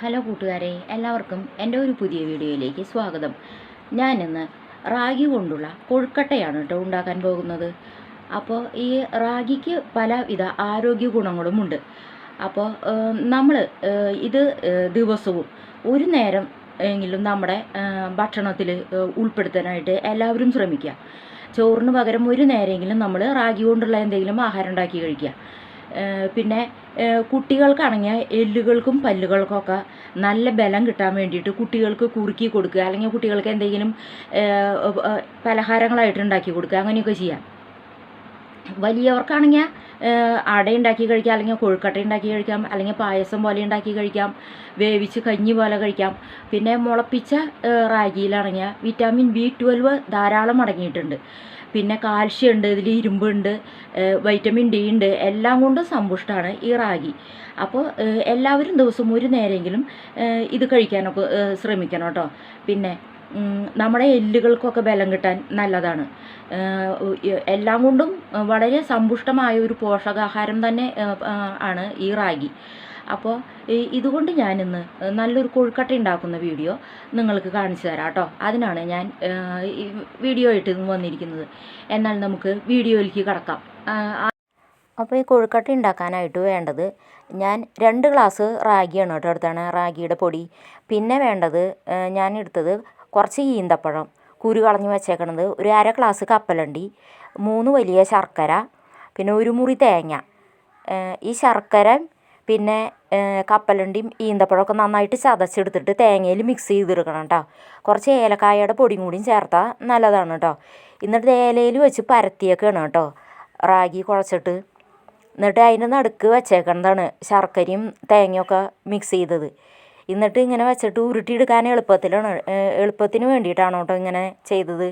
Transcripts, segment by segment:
Hello കൂട്ടുകാരെ എല്ലാവർക്കും എന്റെ ഒരു പുതിയ വീഡിയോയിലേക്ക് സ്വാഗതം. ഞാനിന്ന് റാഗി കൊണ്ടുള്ള കൊഴുക്കട്ടയാണ് കേട്ടോ ഉണ്ടാക്കാൻ പോകുന്നത്. അപ്പോൾ ഈ റാഗിക്ക് പലവിധ ആരോഗ്യ ഗുണങ്ങളുമുണ്ട് അപ്പോൾ നമ്മൾ ഇത് ദിവസവും ഒരു നേരം എങ്കിലും നമ്മുടെ ഭക്ഷണത്തിൽ ഉൾപ്പെടുത്താനായിട്ട് എല്ലാവരും ശ്രമിക്കുക. ചോറിന് പകരം ഒരു നേരമെങ്കിലും നമ്മൾ റാഗി കൊണ്ടുള്ള എന്തെങ്കിലും ആഹാരം ഉണ്ടാക്കി കഴിക്കുക. പിന്നെ കുട്ടികൾക്കാണെങ്കിൽ എല്ലുകൾക്കും പല്ലുകൾക്കൊക്കെ നല്ല ബലം കിട്ടാൻ വേണ്ടിയിട്ട് കുട്ടികൾക്ക് കുറുക്കി കൊടുക്കുക. അല്ലെങ്കിൽ കുട്ടികൾക്ക് എന്തെങ്കിലും പലഹാരങ്ങളായിട്ട് ഉണ്ടാക്കി കൊടുക്കുക. അങ്ങനെയൊക്കെ ചെയ്യാം. വലിയവർക്കാണെങ്കിൽ അട ഉണ്ടാക്കി കഴിക്കാം. അല്ലെങ്കിൽ കൊഴുക്കട്ട ഉണ്ടാക്കി കഴിക്കാം. അല്ലെങ്കിൽ പായസം പോലെ ഉണ്ടാക്കി കഴിക്കാം. വേവിച്ച് കഞ്ഞി പോലെ കഴിക്കാം. പിന്നെ മുളപ്പിച്ച റാഗിയിലാണെങ്കിൽ വിറ്റാമിൻ ബി ട്വൽവ് ധാരാളം അടങ്ങിയിട്ടുണ്ട്. പിന്നെ കാൽഷ്യം ഉണ്ട് ഇതിൽ ഇരുമ്പുണ്ട് വൈറ്റമിൻ ഡി ഉണ്ട് എല്ലാം കൊണ്ടും സമ്പുഷ്ടമാണ് ഈ റാഗി. അപ്പോൾ എല്ലാവരും ദിവസം ഒരു നേരമെങ്കിലും ഇത് കഴിക്കാനൊക്കെ ശ്രമിക്കണം കേട്ടോ. പിന്നെ നമ്മുടെ എല്ലുകൾക്കൊക്കെ ബലം കിട്ടാൻ നല്ലതാണ്. എല്ലാം കൊണ്ടും വളരെ സമ്പുഷ്ടമായ ഒരു പോഷകാഹാരം തന്നെ ആണ് ഈ റാഗി. അപ്പോൾ ഇതുകൊണ്ട് ഞാനിന്ന് നല്ലൊരു കൊഴുക്കട്ട ഉണ്ടാക്കുന്ന വീഡിയോ നിങ്ങൾക്ക് കാണിച്ചു തരാം കേട്ടോ. അതിനാണ് ഞാൻ വീഡിയോ ആയിട്ട് ഇന്ന് വന്നിരിക്കുന്നത്. എന്നാൽ നമുക്ക് വീഡിയോയിലേക്ക് കടക്കാം. അപ്പോൾ ഈ കൊഴുക്കട്ട ഉണ്ടാക്കാനായിട്ട് വേണ്ടത് ഞാൻ രണ്ട് ഗ്ലാസ് റാഗിയാണ് കേട്ടോ എടുത്താണ് റാഗിയുടെ പൊടി. പിന്നെ വേണ്ടത് ഞാൻ എടുത്തത് കുറച്ച് ഈന്തപ്പഴം. കുരു കളഞ്ഞ് വെച്ചേക്കണത് ഒരു അര ഗ്ലാസ് കപ്പലണ്ടി മൂന്ന് വലിയ ശർക്കര പിന്നെ ഒരു മുറി തേങ്ങ. ഈ ശർക്കര പിന്നെ കപ്പലണ്ടിയും ഈന്തപ്പഴമൊക്കെ നന്നായിട്ട് ചതച്ചെടുത്തിട്ട് തേങ്ങയിൽ മിക്സ് ചെയ്തെടുക്കണം കേട്ടോ കുറച്ച് ഏലക്കായയുടെ പൊടിയും കൂടിയും ചേർത്താൽ നല്ലതാണ് കേട്ടോ എന്നിട്ട് ഏലയിൽ വെച്ച് പരത്തിയേക്കാണ് കേട്ടോ റാഗി കുഴച്ചിട്ട്. എന്നിട്ട് അതിന്റെ നടുക്ക് വെച്ചേക്കണതാണ് ശർക്കരയും തേങ്ങയൊക്കെ മിക്സ് ചെയ്തത്. എന്നിട്ട് ഇങ്ങനെ വെച്ചിട്ട് ഉരുട്ടിയെടുക്കാൻ എളുപ്പത്തിലാണ് എളുപ്പത്തിന് വേണ്ടിയിട്ടാണ് കേട്ടോ ഇങ്ങനെ ചെയ്തത്.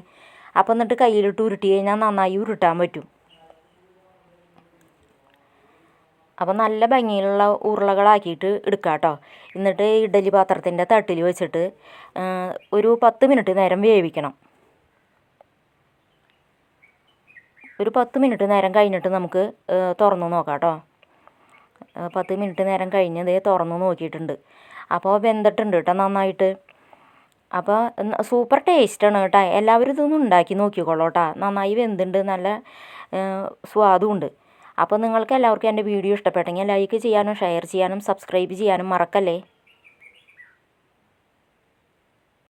അപ്പോൾ എന്നിട്ട് കയ്യിലിട്ട് ഉരുട്ടി കഴിഞ്ഞാൽ നന്നായി ഉരുട്ടാൻ പറ്റും. അപ്പോൾ നല്ല ഭംഗിയുള്ള ഉരുളകളാക്കിയിട്ട് എടുക്കുക കേട്ടോ എന്നിട്ട് ഇഡലി പാത്രത്തിന്റെ തട്ടിൽ വെച്ചിട്ട് ഒരു പത്ത് മിനിറ്റ് നേരം വേവിക്കണം. ഒരു പത്ത് മിനിറ്റ് നേരം കഴിഞ്ഞിട്ട് നമുക്ക് തുറന്നു നോക്കാം കേട്ടോ പത്ത് മിനിറ്റ് നേരം കഴിഞ്ഞത് തുറന്ന് നോക്കിയിട്ടുണ്ട്. അപ്പോൾ വെന്തിട്ടുണ്ട് കേട്ടോ നന്നായിട്ട്. അപ്പോൾ സൂപ്പർ ടേസ്റ്റാണ് കേട്ടോ എല്ലാവരും ഇതൊന്നും ഉണ്ടാക്കി നോക്കിക്കോളൂ കേട്ടോ നന്നായി വെന്തുണ്ട് നല്ല ഏഹ് സ്വാദും ഉണ്ട്. അപ്പോൾ നിങ്ങൾക്ക് എല്ലാവർക്കും എന്റെ വീഡിയോ ഇഷ്ടപ്പെട്ടെങ്കിൽ ലൈക്ക് ചെയ്യാനും ഷെയർ ചെയ്യാനും സബ്സ്ക്രൈബ് ചെയ്യാനും മറക്കല്ലേ?